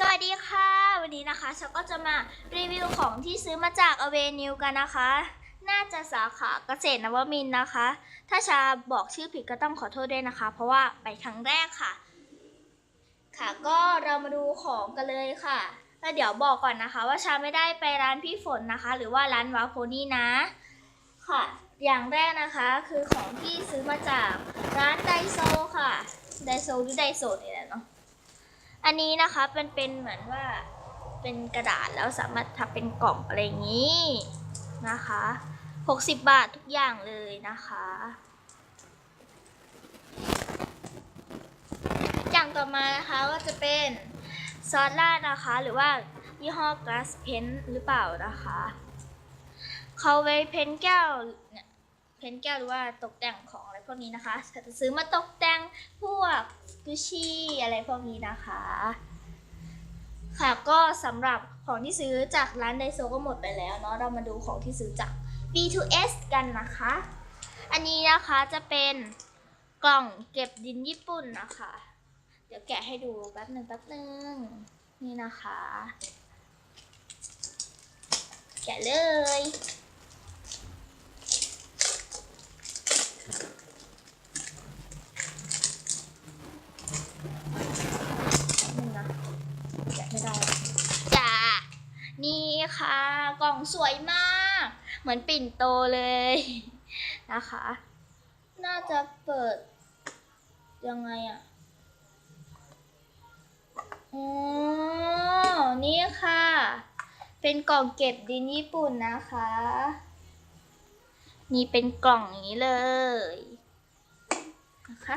สวัสดีค่ะ วันนี้นะคะฉันก็จะมารีวิวของที่ซื้อมาจากอเวนิวกันนะคะ น่าจะสาขาเกษตรนวมินนะคะ ถ้าชาบอกชื่อผิดก็ต้องขอโทษด้วยนะคะ เพราะว่าไปครั้งแรกค่ะ ค่ะก็เรามาดูของกันเลยค่ะแล้วเดี๋ยวบอกก่อนนะคะ ว่าชาไม่ได้ไปร้านพี่ฝนนะคะ หรือว่าร้านวาโพนี่นะ ค่ะ อย่างแรกนะคะคือของที่ซื้อมาจากร้านไดโซค่ะไดโซหรือไดโซนี่แหละเนาะ อันนี้นะคะเป็นเป็นเหมือนว่าเป็นกระดาษแล้วสามารถทำเป็นกล่องอะไรอย่างนี้นะคะ 60 บาททุกอย่างเลยนะคะ อย่างต่อมานะคะก็จะเป็นซอสราดนะคะ หรือว่ายี่ห้อกราสเพนหรือเปล่านะคะเขาไว้เพ้นแก้วเนี่ยเพ้นแก้วหรือว่าตกแต่งของอะไรพวกนี้นะคะจะซื้อมาตกแต่ง กุชชี่อะไรพวกนี้นะคะ ค่ะก็สำหรับของที่ซื้อจากร้านไดโซก็หมดไปแล้วเนาะเรามาดูของที่ซื้อจาก B2S กันนะคะ อันนี้นะคะจะเป็นกล่องเก็บดินญี่ปุ่นนะคะ เดี๋ยวแกะให้ดูแป๊บหนึ่งแป๊บหนึ่งนี่นะคะ แกะเลย นี่นะแกะไม่ได้จ้านี่ ค่ะ กล่องสวยมาก เหมือนปิ่นโตเลยนะคะ น่าจะเปิด ยังไงอะอ๋อนี่ค่ะ เป็นกล่องเก็บดินญี่ปุ่นนะคะ นี่เป็นกล่องนี้เลยนะคะ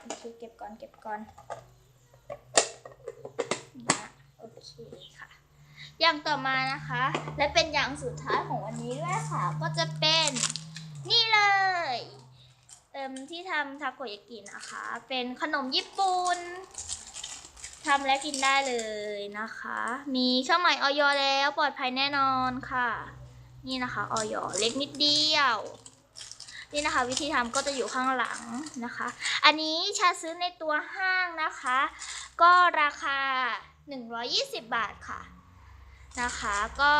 โอเคเก็บก่อนเก็บก่อน นะโอเคค่ะ อย่างต่อมานะคะ และเป็นอย่างสุดท้ายของวันนี้ด้วยค่ะ ก็จะเป็นนี่เลยเติมที่ทำทาโกยากินะคะ เป็นขนมญี่ปุ่นทำและกินได้เลยนะคะ มีเครื่องหมายออยแล้วปลอดภัยแน่นอนค่ะ นี่นะคะออยเล็กนิดเดียว นี่นะคะ วิธีทำก็จะอยู่ข้างหลังนะคะ อันนี้ชาซื้อในตัวห้างนะคะ ก็ราคา 120 บาทค่ะ นะคะก็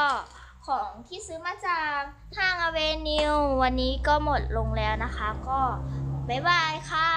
ของที่ซื้อมาจากห้างอเวนิว วันนี้ก็หมดลงแล้วนะคะ ก็บ๊ายบายค่ะ